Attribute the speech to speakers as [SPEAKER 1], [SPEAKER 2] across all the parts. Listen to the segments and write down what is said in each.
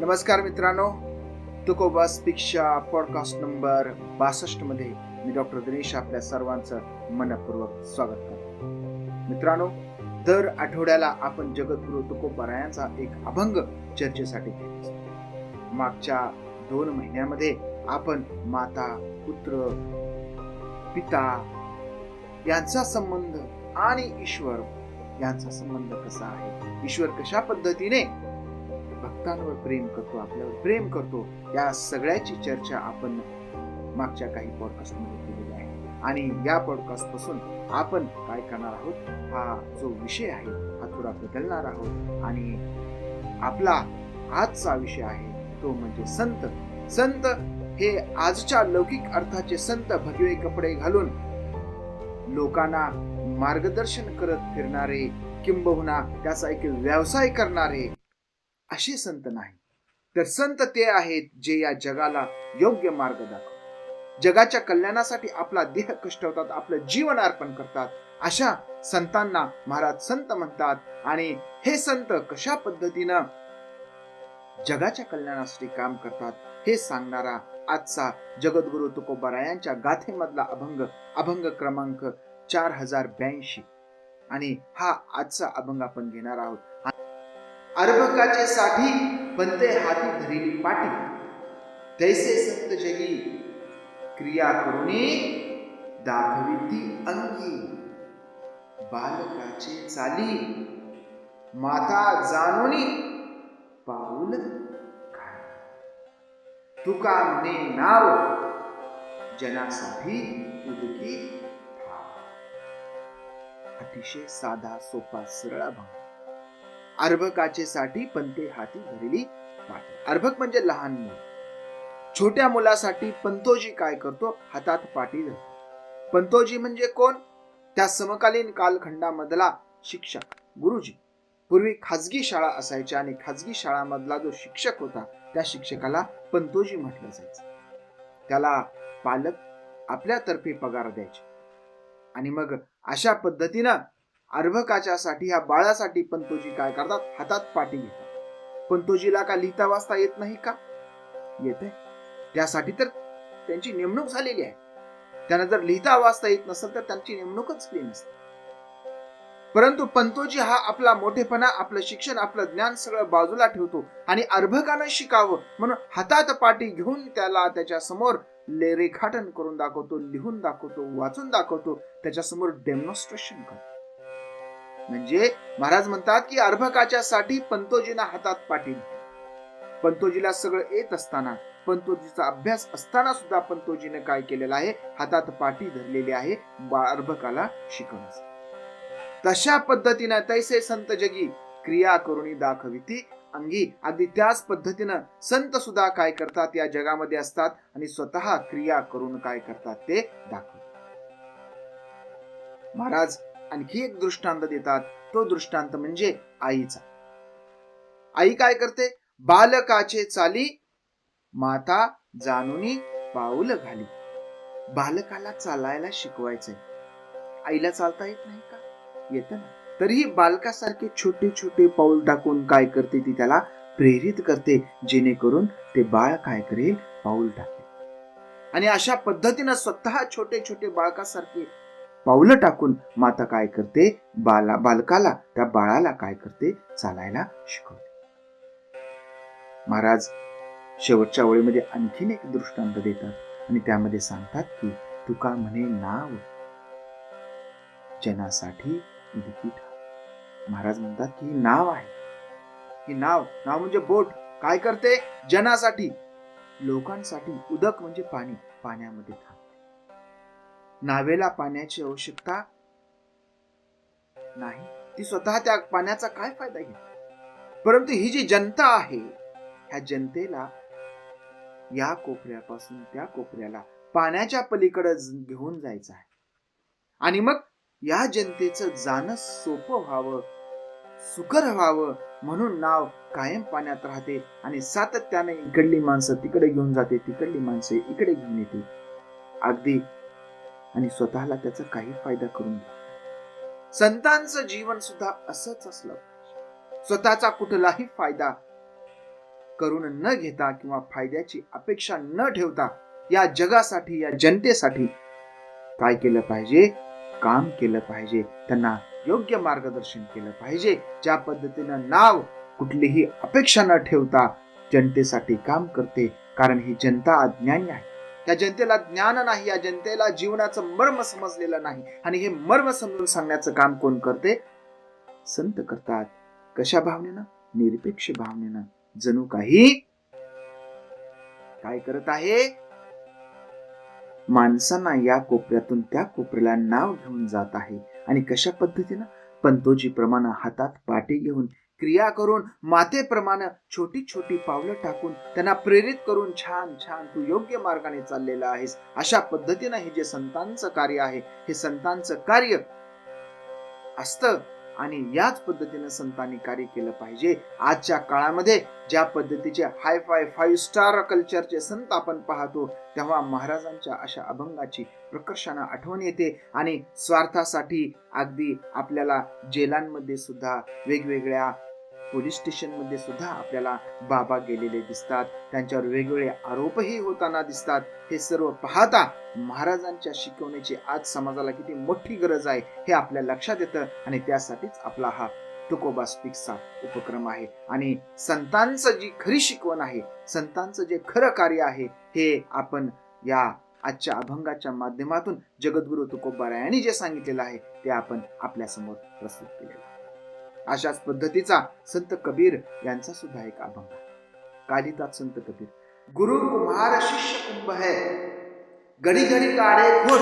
[SPEAKER 1] नमस्कार मित्रांनो. तुकोबा स्पीकच्या पॉडकास्ट नंबर बासष्टमध्ये मी डॉक्टर दिनेश आपल्या सर्वांचं मनपूर्वक स्वागत करतो. मित्रांनो दर आठवड्याला आपण जगद्गुरु तुकोबारायांचा एक अभंग चर्चेसाठी घेत असतो. मागच्या दोन महिन्यामध्ये आपण माता पुत्र पिता यांचा संबंध आणि ईश्वर यांचा संबंध कसा आहे? ईश्वर कशा पद्धतीने भक्तांवर प्रेम करतो आपल्यावर प्रेम करतो या सगळ्याची चर्चा आपण मागच्या काही पॉडकास्टमध्ये केलेली आहे. आणि या पॉडकास्टपासून आपण काय करणार आहोत? हा जो विषय आहे हा थोडा बदलणार आहोत. आणि आपला आजचा विषय आहे तो म्हणजे संत. संत हे आजच्या लौकिक अर्थाचे संत भगवे कपडे घालून लोकांना मार्गदर्शन करत फिरणारे किंबहुना त्याचा एक व्यवसाय करणारे असे संत नाही. तर संत ते आहेत जे या जगाला योग्य मार्ग दाखवतात. जगाच्या कल्याणासाठी आपला देह कष्टवतात आपलं जीवन अर्पण करतात. अशा संतांना महाराज संत म्हणतात आणि हे संत कशा पद्धतीनं जगाच्या कल्याणासाठी काम करतात हे सांगणारा आजचा जगद्गुरु तुकोबारायांच्या गाथेमधला अभंग अभंग क्रमांक चार हजार ब्याऐंशी आणि हा आजचा अभंग आपण घेणार आहोत. अर्भकाचे साठी बनते हाती धरिली पाठी तैसे संत जगी क्रिया करुणी दाखविती अंगी. बालकाचे चाली माता जाणुनी पाऊल तुका म्हणे नाव जनासाठी उदकी अतिशय साधा सोपा सरळ अभंग अर्भकाचे साठी पंते हाती धरली पाटी अर्भक म्हणजे लहान मुल. छोट्या मुलासाठी पंतोजी काय करतो? हातात पाटी धरतो. पंतोजी म्हणजे कोण? त्या समकालीन कालखंडामधला शिक्षक गुरुजी. पूर्वी खाजगी शाळा असायच्या आणि खाजगी शाळामधला जो शिक्षक होता त्या शिक्षकाला पंतोजी म्हटलं जायचं. त्याला पालक आपल्यातर्फे पगार द्यायचे. आणि मग अशा पद्धतीनं अर्भकाच्या साठी ह्या बाळासाठी पंतोजी काय करतात? हातात पाटी घेतात. पंतोजीला का लिहिता वाचता येत नाही का? येते. त्यासाठी तर त्यांची नेमणूक झालेली आहे. त्यांना जर लिहिता वाचता येत नसेल तर त्यांची नेमणूकच केली नसते. परंतु पंतोजी हा आपला मोठेपणा आपलं शिक्षण आपलं ज्ञान सगळं बाजूला ठेवतो आणि अर्भकानं शिकावं म्हणून हातात पाटी घेऊन त्याला त्याच्यासमोर रेखाटन करून दाखवतो लिहून दाखवतो वाचून दाखवतो त्याच्यासमोर डेमॉन्स्ट्रेशन करतो. म्हणजे महाराज म्हणतात की अर्भकाच्या साठी पंतोजीना हातात पाटील पंतोजीला सगळं येत असताना पंतोजीचा अभ्यास असताना सुद्धा पंतोजीने काय केलेलं आहे? हातात पाठी धरलेली आहे अर्भकाला शिकवण तशा पद्धतीने तैसे संत जगी क्रिया करुणी दाखविती अंगी अगदी त्याच पद्धतीनं संत सुद्धा काय करतात? या जगामध्ये असतात आणि स्वतः क्रिया करून काय करतात ते दाखवतात. महाराज आणखी एक दृष्टांत देतात. तो दृष्टांत म्हणजे आईचा. आई काय करते? बालकाचे चाली माता जाणुनी पाऊल घाली. बालकाला चालायला शिकवायचंय. आईला चालता येत नाही का? येत ना. तरीही बालकासारखे छोटे छोटे पाऊल टाकून काय करते ती त्याला प्रेरित करते जेणेकरून ते बाळ काय करेल? पाऊल टाकेल. आणि अशा पद्धतीनं स्वतः छोटे छोटे बाळकासारखे पावलं टाकून माता काय करते? बाला बालकाला त्या बाळाला काय करते? चालायला शिकवते. महाराज शेवटच्या ओळीमध्ये आणखीन एक दृष्टांत देतात आणि त्यामध्ये सांगतात की तुका म्हणे नाव. जनासाठी उदकी महाराज म्हणतात की नाव आहे. ही नाव नाव म्हणजे बोट. काय करते? जनासाठी. लोकांसाठी उदक म्हणजे पाणी पाण्यामध्ये नावेला पाण्याची आवश्यकता नाही. ती स्वतः त्या पाण्याचा काय फायदा घेत? परंतु ही जी जनता आहे ह्या जनतेला या कोपऱ्यापासून त्या कोपऱ्याला पाण्याच्या पलीकडे घेऊन जायचं आहे. आणि मग या जनतेचं जाणं सोपं व्हावं सुकर व्हावं म्हणून नाव कायम पाण्यात राहते आणि सातत्याने इकडली माणसं तिकडे घेऊन जाते तिकडली माणसं इकडे घेऊन येते. अगदी आणि स्वतःला त्याचा काही फायदा करून घ्या. संतांचं जीवन सुद्धा असंच असलं स्वतःचा कुठलाही फायदा करून न घेता किंवा फायद्याची अपेक्षा न ठेवता या जगासाठी या जनतेसाठी काय केलं पाहिजे? काम केलं पाहिजे. त्यांना योग्य मार्गदर्शन केलं पाहिजे. ज्या पद्धतीनं नाव कुठलीही अपेक्षा न ठेवता जनतेसाठी काम करते. कारण ही जनता अज्ञानी आहे. त्या जनतेला ज्ञान नाही या जनतेला जीवनाचं मर्म समजलेलं नाही. आणि हे मर्म समजून सांगण्याचं काम कोण करते? संत करतात. कशा भावनेनं? निरपेक्ष भावनेनं. जणू काही काय करत आहे? माणसांना या कोपऱ्यातून त्या कोपऱ्याला नाव घेऊन जात आहे. आणि कशा पद्धतीनं? पंतोजी प्रमाणे हातात पाटी घेऊन क्रिया करून मातेप्रमाणे छोटी छोटी पावलं टाकून त्यांना प्रेरित करून छान छान तू योग्य मार्गाने चाललेला आहेस. अशा पद्धतीनं हे जे संतांचं कार्य आहे हे संतांचं कार्य असतं. आणि याच पद्धतीनं संतांनी कार्य केलं पाहिजे. आजच्या काळामध्ये ज्या पद्धतीचे हाय फाय फाईव्ह स्टार कल्चरचे संत आपण पाहतो तेव्हा महाराजांच्या अशा अभंगाची प्रकर्षानं आठवण येते आणि स्वार्थासाठी अगदी आपल्याला जेलांमध्ये सुद्धा वेगवेगळ्या पोलीस स्टेशनमध्ये सुद्धा आपल्याला बाबा गेलेले दिसतात. त्यांच्यावर वेगवेगळे आरोपही होताना दिसतात. हे सर्व पाहता महाराजांच्या शिकवण्याची आज समाजाला किती मोठी गरज आहे हे आपल्या लक्षात येतं आणि त्यासाठीच आपला हा तुकोबा स्पिक्सचा उपक्रम आहे. आणि संतांचं जी खरी शिकवण आहे संतांचं जे खरं कार्य आहे हे आपण या आजच्या अभंगाच्या माध्यमातून जगद्गुरु तुकोबा रायांनी जे सांगितलेलं आहे ते आपण आपल्यासमोर प्रस्तुत केलेलं आहे. अशाच पद्धतीचा संत कबीर यांचा सुद्धा एक अभंग कालिदास संत कबीर? गुरु कुमार शिष्य कुंभ है घड़ी घड़ी काढ़े घोट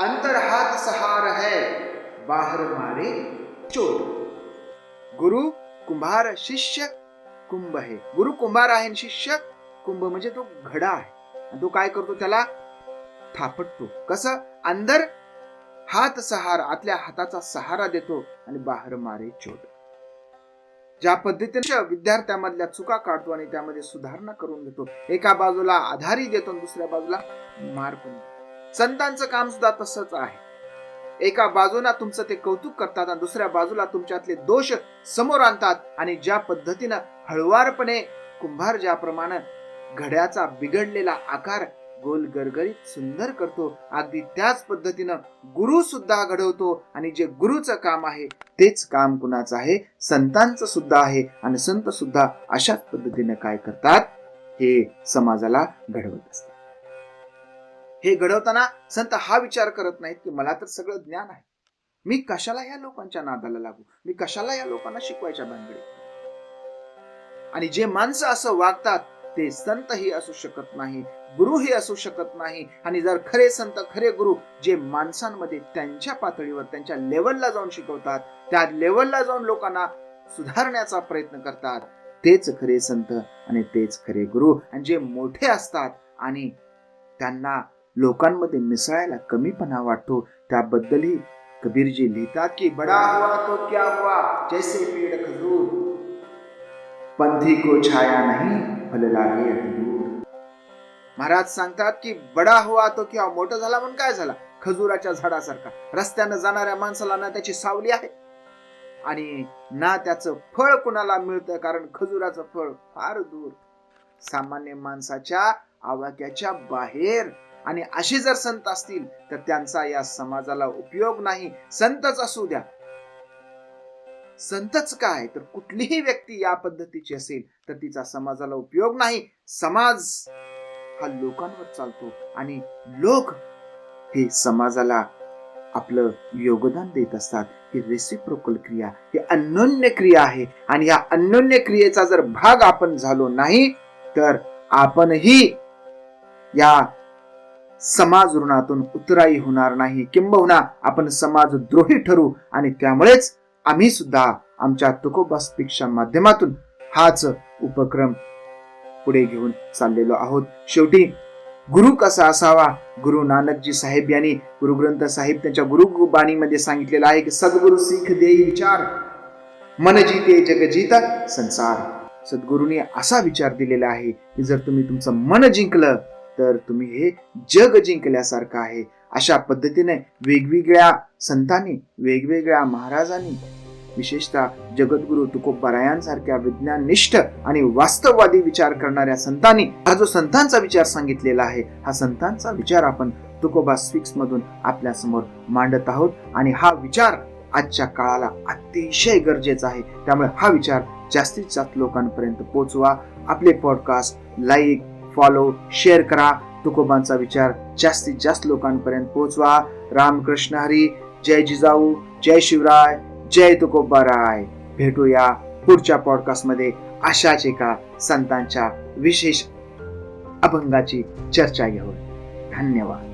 [SPEAKER 1] अंतर हात सहार है बाहर मारे चोट. गुरु कुंभार शिष्य कुंभ आहे गुरु कुंभार आहे शिष्य कुंभ म्हणजे तो घडा आहे. तो काय करतो? त्याला थापटतो. कसं? अंदर हात सहार आतल्या हाताचा सहारा देतो आणि बाहेर मारे चोट ज्या पद्धतीने विद्यार्थ्यामधल्या चुका काढतो आणि त्यामध्ये सुधारणा करून घेतो एका बाजूला आधारी देतो आणि दुसऱ्या बाजूला मार पण संतांचं काम सुद्धा तसंच आहे. एका बाजूला तुमचं ते कौतुक करतात आणि दुसऱ्या बाजूला तुमच्यातले दोष समोर आणतात आणि ज्या पद्धतीनं हळुवारपणे कुंभार ज्याप्रमाणे घड्याचा बिघडलेला आकार गोल गरगरीत सुंदर करतो. अगदी त्याच पद्धतीनं गुरु सुद्धा घडवतो. आणि जे गुरुचं काम आहे तेच काम कुणाचं आहे? संतांचं सुद्धा आहे. आणि संत सुद्धा अशाच पद्धतीनं काय करतात? हे समाजाला घडवत असतात. हे घडवताना संत हा विचार करत नाहीत की मला तर सगळं ज्ञान आहे. मी कशाला या लोकांच्या नादाला लागू? मी कशाला या लोकांना शिकवायच्या भानगडीत? आणि जे माणसं असं वागतात ते संतही असू शकत नाही. गुरुही असू शकत नाही. आणि जर खरे संत खरे गुरु जे माणसांमध्ये त्यांच्या पातळीवर त्यांच्या लेवलला जाऊन शिकवतात त्या लेवलला जाऊन लोकांना सुधारण्याचा प्रयत्न करतात. तेच खरे संत आणि तेच खरे गुरु. आणि जे मोठे असतात आणि त्यांना लोकांमध्ये मिसळायला कमीपणा वाटतो त्याबद्दलही कबीरजी लिहितात की बडा हुआ तो क्या हुआ? जैसे पेड़ खजूर पंथी को छाया नहीं फल लागे अति महाराज सांगतात की बडा हुआ तो किंवा मोठा झाला म्हणून काय झाला? खजुराच्या झाडासारखा. रस्त्यानं जाणाऱ्या माणसाला ना त्याची सावली आहे. आणि ना त्याचं फळ कुणाला मिळतं? कारण खजुराचं फळ फार दूर. सामान्य माणसाच्या आवाक्याच्या बाहेर. आणि अशी जर संत असतील तर त्यांचा या समाजाला उपयोग नाही. संतच असू द्या. संतच काय? तर कुठलीही व्यक्ती या पद्धतीची असेल तर तिचा समाजाला उपयोग नाही. समाज हा लोकांवर चालतो आणि लोक हे समाजाला आपलं योगदान देत असतात. ही रेसिप्रोकल क्रिया ही अन्योन्य क्रिया आहे. आणि या अन्योन्य क्रियेचा जर भाग आपण झालो नाही तर आपणही या समाज ऋणातून उतराई होणार नाही. किंबहुना आपण समाज द्रोही ठरू आणि त्यामुळेच आम्ही सुद्धा आमच्या तुकोबासपेक्षा माध्यमातून हाच उपक्रम पुढे घेऊन चाललेलो आहोत. शेवटी गुरु कसा असावा? गुरु नानकजी साहेब यांनी गुरुग्रंथ साहेब त्यांच्या गुरु बाणीमध्ये सांगितलेलं आहे की सद्गुरु सीख देई विचार मन जीते जग जीता संसार. सद्गुरूंनी असा विचार दिलेला आहे की जर तुम्ही तुमचं मन जिंकलं तर तुम्ही हे जग जिंकल्यासारखं आहे. अशा पद्धतीने वेगवेगळ्या संतांनी वेगवेगळ्या महाराजांनी विशेषतः जगद्गुरु तुकोबारायांसारख्या विज्ञाननिष्ठ आणि वास्तववादी विचार करणाऱ्या संतांनी हा जो संतांचा विचार सांगितलेला आहे हा संतांचा विचार आपण तुकोबा स्विक्स मधून आपल्यासमोर मांडत आहोत. आणि हा विचार आजच्या काळाला अतिशय गरजेचा आहे. त्यामुळे हा विचार जास्तीत जास्त लोकांपर्यंत पोहोचवा. आपले पॉडकास्ट लाईक फॉलो शेअर करा. तुकोबांचा विचार जास्तीत जास्त लोकांपर्यंत पोहोचवा. रामकृष्ण हरी जय जिजाऊ जय शिवराय. जय तुकोबाराय. भेटूया पुढच्या पॉडकास्टमध्ये अशाच एका संतांच्या विशेष अभंगाची चर्चा घेऊन. धन्यवाद.